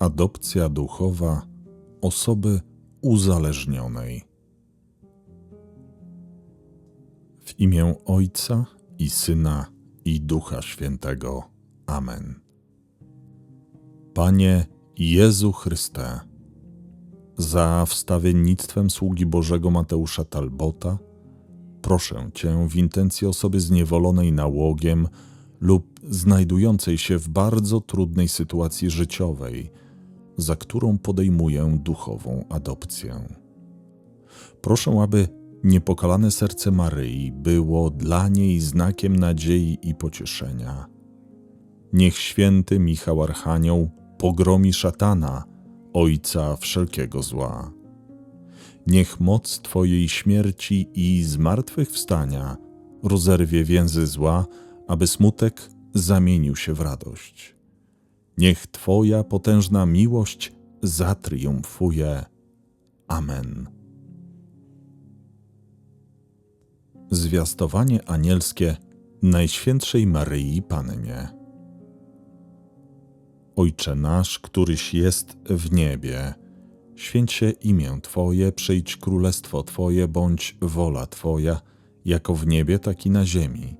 Adopcja duchowa osoby uzależnionej. W imię Ojca i Syna i Ducha Świętego. Amen. Panie Jezu Chryste, za wstawiennictwem sługi Bożego Mateusza Talbota, proszę Cię w intencji osoby zniewolonej nałogiem lub znajdującej się w bardzo trudnej sytuacji życiowej, za którą podejmuję duchową adopcję. Proszę, aby niepokalane serce Maryi było dla niej znakiem nadziei i pocieszenia. Niech święty Michał Archanioł pogromi szatana, ojca wszelkiego zła. Niech moc Twojej śmierci i zmartwychwstania rozerwie więzy zła, aby smutek zamienił się w radość. Niech Twoja potężna miłość zatriumfuje. Amen. Zwiastowanie anielskie Najświętszej Maryi Pannie. Ojcze nasz, któryś jest w niebie, święć się imię Twoje, przyjdź królestwo Twoje, bądź wola Twoja, jako w niebie, tak i na ziemi.